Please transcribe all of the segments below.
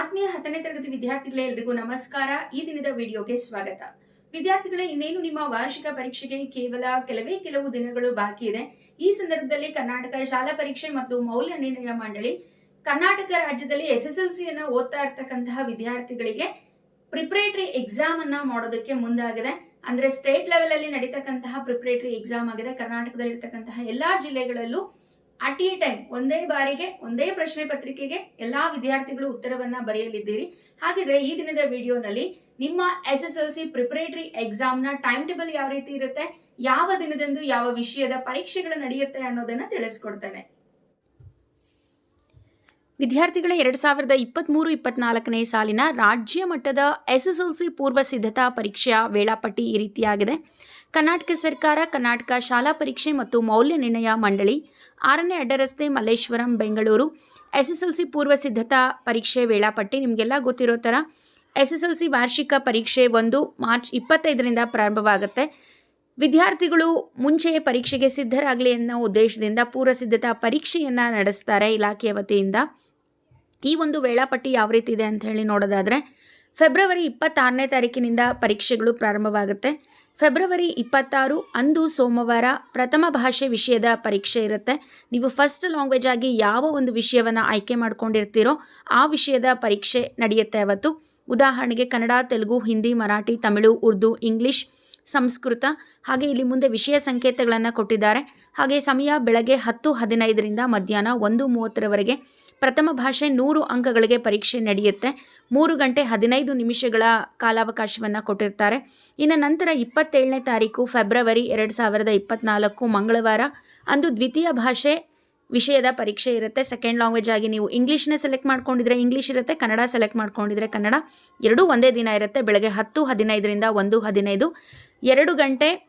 ಆತ್ಮೀಯ ಹತ್ತನೇ ತರಗತಿ ವಿದ್ಯಾರ್ಥಿಗಳೇ ಎಲ್ರಿಗೂ ನಮಸ್ಕಾರ. ಈ ದಿನದ ವಿಡಿಯೋಗೆ ಸ್ವಾಗತ. ವಿದ್ಯಾರ್ಥಿಗಳೇ, ಇನ್ನೇನು ನಿಮ್ಮ ವಾರ್ಷಿಕ ಪರೀಕ್ಷೆಗೆ ಕೇವಲ ಕೆಲವೇ ಕೆಲವು ದಿನಗಳು ಬಾಕಿ ಇದೆ. ಈ ಸಂದರ್ಭದಲ್ಲಿ ಕರ್ನಾಟಕ ಶಾಲಾ ಪರೀಕ್ಷೆ ಮತ್ತು ಮೌಲ್ಯ ನಿರ್ಣಯ ಮಂಡಳಿ, ಕರ್ನಾಟಕ ರಾಜ್ಯದಲ್ಲಿ ಎಸ್ ಎಸ್ ಎಲ್ ಸಿ ಅನ್ನ ಓದ್ತಾ ಇರ್ತಕ್ಕಂತಹ ವಿದ್ಯಾರ್ಥಿಗಳಿಗೆ ಪ್ರಿಪ್ರೇಟರಿ ಎಕ್ಸಾಮ್ ಅನ್ನ ಮಾಡೋದಕ್ಕೆ ಮುಂದಾಗಿದೆ. ಅಂದ್ರೆ ಸ್ಟೇಟ್ ಲೆವೆಲ್ ಅಲ್ಲಿ ನಡೀತಕ್ಕಂತಹ ಪ್ರಿಪ್ರೇಟರಿ ಎಕ್ಸಾಮ್ ಆಗಿದೆ. ಕರ್ನಾಟಕದಲ್ಲಿ ಇರ್ತಕ್ಕಂತಹ ಎಲ್ಲಾ ಜಿಲ್ಲೆಗಳಲ್ಲೂ ಅಟ್ ಎ ಟೈಮ್ ಒಂದೇ ಬಾರಿಗೆ, ಒಂದೇ ಪ್ರಶ್ನೆ ಪತ್ರಿಕೆಗೆ ಎಲ್ಲಾ ವಿದ್ಯಾರ್ಥಿಗಳು ಉತ್ತರವನ್ನ ಬರೆಯಲಿದ್ದೀರಿ. ಹಾಗಿದ್ರೆ ಈ ದಿನದ ವಿಡಿಯೋನಲ್ಲಿ ನಿಮ್ಮ S S L C preparatory ಎಕ್ಸಾಮ್ನ time table ಯಾವ ರೀತಿ ಇರುತ್ತೆ, ಯಾವ ದಿನದಂದು ಯಾವ ವಿಷಯದ ಪರೀಕ್ಷೆಗಳು ನಡೆಯುತ್ತೆ ಅನ್ನೋದನ್ನ ತಿಳಿಸ್ಕೊಡ್ತೇನೆ. ವಿದ್ಯಾರ್ಥಿಗಳ, ಎರಡ್ ಸಾವಿರದ ಇಪ್ಪತ್ತ್ಮೂರು ಇಪ್ಪತ್ನಾಲ್ಕನೇ ಸಾಲಿನ ರಾಜ್ಯ ಮಟ್ಟದ ಎಸ್ ಎಸ್ ಎಲ್ ಸಿ ಪೂರ್ವ ಸಿದ್ಧತಾ ಪರೀಕ್ಷೆಯ ವೇಳಾಪಟ್ಟಿ ಈ ರೀತಿಯಾಗಿದೆ. ಕರ್ನಾಟಕ ಸರ್ಕಾರ, ಕರ್ನಾಟಕ ಶಾಲಾ ಪರೀಕ್ಷೆ ಮತ್ತು ಮೌಲ್ಯ ನಿರ್ಣಯ ಮಂಡಳಿ, ಆರನೇ ಅಡ್ಡರಸ್ತೆ Malleshwaram, Bengaluru. S S L C ಪೂರ್ವ ಸಿದ್ಧತಾ ಪರೀಕ್ಷೆ ವೇಳಾಪಟ್ಟಿ. ನಿಮಗೆಲ್ಲ ಗೊತ್ತಿರೋ ಥರ ಎಸ್ ಎಸ್ ಎಲ್ ಸಿ ವಾರ್ಷಿಕ ಪರೀಕ್ಷೆ ಒಂದು ಮಾರ್ಚ್ ಇಪ್ಪತ್ತೈದರಿಂದ ಪ್ರಾರಂಭವಾಗುತ್ತೆ. ವಿದ್ಯಾರ್ಥಿಗಳು ಮುಂಚೆಯೇ ಪರೀಕ್ಷೆಗೆ ಸಿದ್ಧರಾಗಲಿ ಅನ್ನೋ ಉದ್ದೇಶದಿಂದ ಪೂರ್ವ ಸಿದ್ಧತಾ ಪರೀಕ್ಷೆಯನ್ನು ನಡೆಸ್ತಾರೆ ಇಲಾಖೆಯ ವತಿಯಿಂದ. ಈ ಒಂದು ವೇಳಾಪಟ್ಟಿ ಯಾವ ರೀತಿ ಇದೆ ಅಂತ ಹೇಳಿ ನೋಡೋದಾದರೆ ಫೆಬ್ರವರಿ ಇಪ್ಪತ್ತಾರನೇ ತಾರೀಕಿನಿಂದ ಪರೀಕ್ಷೆಗಳು ಪ್ರಾರಂಭವಾಗುತ್ತೆ. ಫೆಬ್ರವರಿ ಇಪ್ಪತ್ತಾರು ಅಂದು ಸೋಮವಾರ ಪ್ರಥಮ ಭಾಷೆ ವಿಷಯದ ಪರೀಕ್ಷೆ ಇರುತ್ತೆ. ನೀವು ಫಸ್ಟ್ ಲ್ಯಾಂಗ್ವೇಜ್ ಆಗಿ ಯಾವ ಒಂದು ವಿಷಯವನ್ನು ಆಯ್ಕೆ ಮಾಡ್ಕೊಂಡಿರ್ತೀರೋ ಆ ವಿಷಯದ ಪರೀಕ್ಷೆ ನಡೆಯುತ್ತೆ ಅವತ್ತು. ಉದಾಹರಣೆಗೆ ಕನ್ನಡ, ತೆಲುಗು, ಹಿಂದಿ, ಮರಾಠಿ, ತಮಿಳು, ಉರ್ದು, ಇಂಗ್ಲಿಷ್ ಸಂಸ್ಕೃತ. ಹಾಗೆ ಇಲ್ಲಿ ಮುಂದೆ ವಿಷಯ ಸಂಕೇತಗಳನ್ನು ಕೊಟ್ಟಿದ್ದಾರೆ. ಹಾಗೆ ಸಮಯ ಬೆಳಗ್ಗೆ ಹತ್ತು ಹದಿನೈದರಿಂದ ಮಧ್ಯಾಹ್ನ ಒಂದು ಮೂವತ್ತರವರೆಗೆ ಪ್ರಥಮ ಭಾಷೆ ನೂರು ಅಂಕಗಳಿಗೆ ಪರೀಕ್ಷೆ ನಡೆಯುತ್ತೆ. ಮೂರು ಗಂಟೆ ಹದಿನೈದು ನಿಮಿಷಗಳ ಕಾಲಾವಕಾಶವನ್ನು ಕೊಟ್ಟಿರ್ತಾರೆ. ಇನ್ನು ನಂತರ ಇಪ್ಪತ್ತೇಳನೇ ತಾರೀಕು ಫೆಬ್ರವರಿ ಎರಡು ಸಾವಿರದ ಇಪ್ಪತ್ತ್ನಾಲ್ಕು ಮಂಗಳವಾರ ಅಂದು ದ್ವಿತೀಯ ಭಾಷೆ ವಿಷಯದ ಪರೀಕ್ಷೆ ಇರುತ್ತೆ. ಸೆಕೆಂಡ್ ಲ್ಯಾಂಗ್ವೇಜ್ ಆಗಿ ನೀವು ಇಂಗ್ಲೀಷ್ನೇ ಸೆಲೆಕ್ಟ್ ಮಾಡ್ಕೊಂಡಿದ್ರೆ ಇಂಗ್ಲೀಷ್ ಇರುತ್ತೆ, ಕನ್ನಡ ಸೆಲೆಕ್ಟ್ ಮಾಡ್ಕೊಂಡಿದ್ರೆ ಕನ್ನಡ. ಎರಡೂ ಒಂದೇ ದಿನ ಇರುತ್ತೆ. ಬೆಳಗ್ಗೆ ಹತ್ತು ಹದಿನೈದರಿಂದ ಒಂದು ಹದಿನೈದು. ಎರಡು ಗಂಟೆ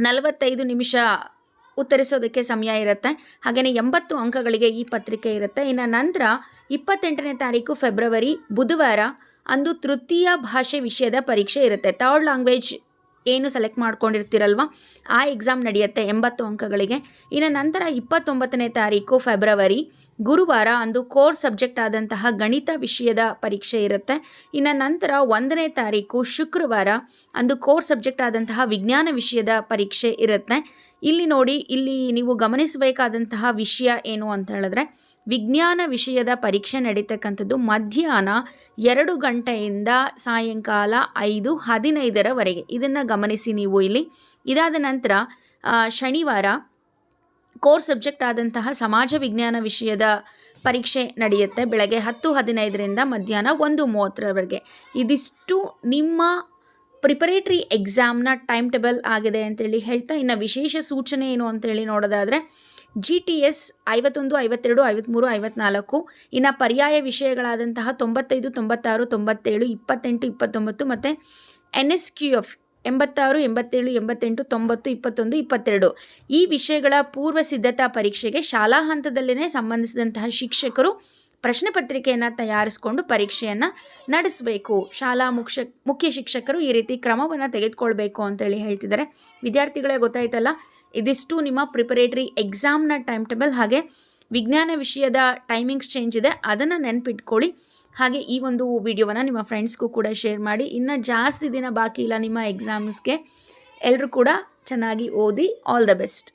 ನಲವತ್ತೈದು ನಿಮಿಷ ಉತ್ತರಿಸೋದಕ್ಕೆ ಸಮಯ ಇರುತ್ತೆ. ಹಾಗೆಯೇ ಎಂಬತ್ತು ಅಂಕಗಳಿಗೆ ಈ ಪತ್ರಿಕೆ ಇರುತ್ತೆ. ಇನ್ನು ನಂತರ ಇಪ್ಪತ್ತೆಂಟನೇ ತಾರೀಕು ಫೆಬ್ರವರಿ, ಬುಧವಾರ ಅಂದು ತೃತೀಯ ಭಾಷೆ ವಿಷಯದ ಪರೀಕ್ಷೆ ಇರುತ್ತೆ. ಥರ್ಡ್ ಲ್ಯಾಂಗ್ವೇಜ್ ಏನು ಸೆಲೆಕ್ಟ್ ಮಾಡ್ಕೊಂಡಿರ್ತೀರಲ್ವ? ಆ ಎಕ್ಸಾಮ್ ನಡೆಯುತ್ತೆ ಎಂಬತ್ತು ಅಂಕಗಳಿಗೆ. ಇನ್ನು ನಂತರ ಇಪ್ಪತ್ತೊಂಬತ್ತನೇ ತಾರೀಕು ಫೆಬ್ರವರಿ ಗುರುವಾರ ಅಂದು ಕೋರ್ ಸಬ್ಜೆಕ್ಟ್ ಆದಂತಹ ಗಣಿತ ವಿಷಯದ ಪರೀಕ್ಷೆ ಇರುತ್ತೆ. ಇನ್ನು ನಂತರ ಒಂದನೇ ತಾರೀಕು ಶುಕ್ರವಾರ ಅಂದು ಕೋರ್ ಸಬ್ಜೆಕ್ಟ್ ಆದಂತಹ ವಿಜ್ಞಾನ ವಿಷಯದ ಪರೀಕ್ಷೆ ಇರುತ್ತೆ. ಇಲ್ಲಿ ನೋಡಿ, ಇಲ್ಲಿ ನೀವು ಗಮನಿಸಬೇಕಾದಂತಹ ವಿಷಯ ಏನು ಅಂತ ಹೇಳಿದ್ರೆ, ವಿಜ್ಞಾನ ವಿಷಯದ ಪರೀಕ್ಷೆ ನಡೀತಕ್ಕಂಥದ್ದು ಮಧ್ಯಾಹ್ನ ಎರಡು ಗಂಟೆಯಿಂದ ಸಾಯಂಕಾಲ ಐದು ಹದಿನೈದರವರೆಗೆ. ಇದನ್ನು ಗಮನಿಸಿ ನೀವು ಇಲ್ಲಿ. ಇದಾದ ನಂತರ ಶನಿವಾರ ಕೋರ್ ಸಬ್ಜೆಕ್ಟ್ ಆದಂತಹ ಸಮಾಜ ವಿಜ್ಞಾನ ವಿಷಯದ ಪರೀಕ್ಷೆ ನಡೆಯುತ್ತೆ ಬೆಳಗ್ಗೆ ಹತ್ತು ಹದಿನೈದರಿಂದ ಮಧ್ಯಾಹ್ನ ಒಂದು ಮೂವತ್ತರವರೆಗೆ. ಇದಿಷ್ಟು ನಿಮ್ಮ ಪ್ರಿಪರೇಟ್ರಿ ಎಕ್ಸಾಮ್ನ ಟೈಮ್ ಟೇಬಲ್ ಆಗಿದೆ ಅಂತೇಳಿ ಹೇಳ್ತಾ, ಇನ್ನು ವಿಶೇಷ ಸೂಚನೆ ಏನು ಅಂತೇಳಿ ನೋಡೋದಾದರೆ ಜಿ ಟಿ ಎಸ್ ಐವತ್ತೊಂದು, ಐವತ್ತೆರಡು ಐವತ್ತ್ಮೂರು ಐವತ್ನಾಲ್ಕು, ಇನ್ನು ಪರ್ಯಾಯ ವಿಷಯಗಳಾದಂತಹ ತೊಂಬತ್ತೈದು, ತೊಂಬತ್ತಾರು, ತೊಂಬತ್ತೇಳು, ಇಪ್ಪತ್ತೆಂಟು, ಇಪ್ಪತ್ತೊಂಬತ್ತು ಮತ್ತು ಎನ್ ಎಸ್ ಕ್ಯೂ ಎಫ್ ಎಂಬತ್ತಾರು, ಎಂಬತ್ತೇಳು, ಎಂಬತ್ತೆಂಟು, ತೊಂಬತ್ತು, ಇಪ್ಪತ್ತೊಂದು, ಇಪ್ಪತ್ತೆರಡು. ಈ ವಿಷಯಗಳ ಪೂರ್ವ ಸಿದ್ಧತಾ ಪರೀಕ್ಷೆಗೆ ಶಾಲಾ ಹಂತದಲ್ಲೇ ಸಂಬಂಧಿಸಿದಂತಹ ಶಿಕ್ಷಕರು ಪ್ರಶ್ನೆ ಪತ್ರಿಕೆಯನ್ನು ತಯಾರಿಸಿಕೊಂಡು ಪರೀಕ್ಷೆಯನ್ನು ನಡೆಸಬೇಕು. ಶಾಲಾ ಮುಖ್ಯ ಮುಖ್ಯ ಶಿಕ್ಷಕರು ಈ ರೀತಿ ಕ್ರಮವನ್ನು ತೆಗೆದುಕೊಳ್ಬೇಕು ಅಂತೇಳಿ ಹೇಳ್ತಿದ್ದಾರೆ. ವಿದ್ಯಾರ್ಥಿಗಳೇ ಗೊತ್ತಾಯ್ತಲ್ಲ, ಇದಿಷ್ಟು ನಿಮ್ಮ ಪ್ರಿಪರೇಟರಿ ಎಕ್ಸಾಮ್ನ ಟೈಮ್ ಟೇಬಲ್ ಹಾಗೆ ವಿಜ್ಞಾನ ವಿಷಯದ ಟೈಮಿಂಗ್ಸ್ ಚೇಂಜ್ ಇದೆ, ಅದನ್ನು ನೆನಪಿಟ್ಕೊಳ್ಳಿ. ಹಾಗೆ ಈ ಒಂದು ವಿಡಿಯೋವನ್ನು ನಿಮ್ಮ ಫ್ರೆಂಡ್ಸ್ಗೂ ಕೂಡ ಶೇರ್ ಮಾಡಿ. ಇನ್ನು ಜಾಸ್ತಿ ದಿನ ಬಾಕಿ ಇಲ್ಲ ನಿಮ್ಮ ಎಕ್ಸಾಮ್ಸ್ಗೆ ಎಲ್ಲರೂ ಕೂಡ ಚೆನ್ನಾಗಿ ಓದಿ ಆಲ್ ದ ಬೆಸ್ಟ್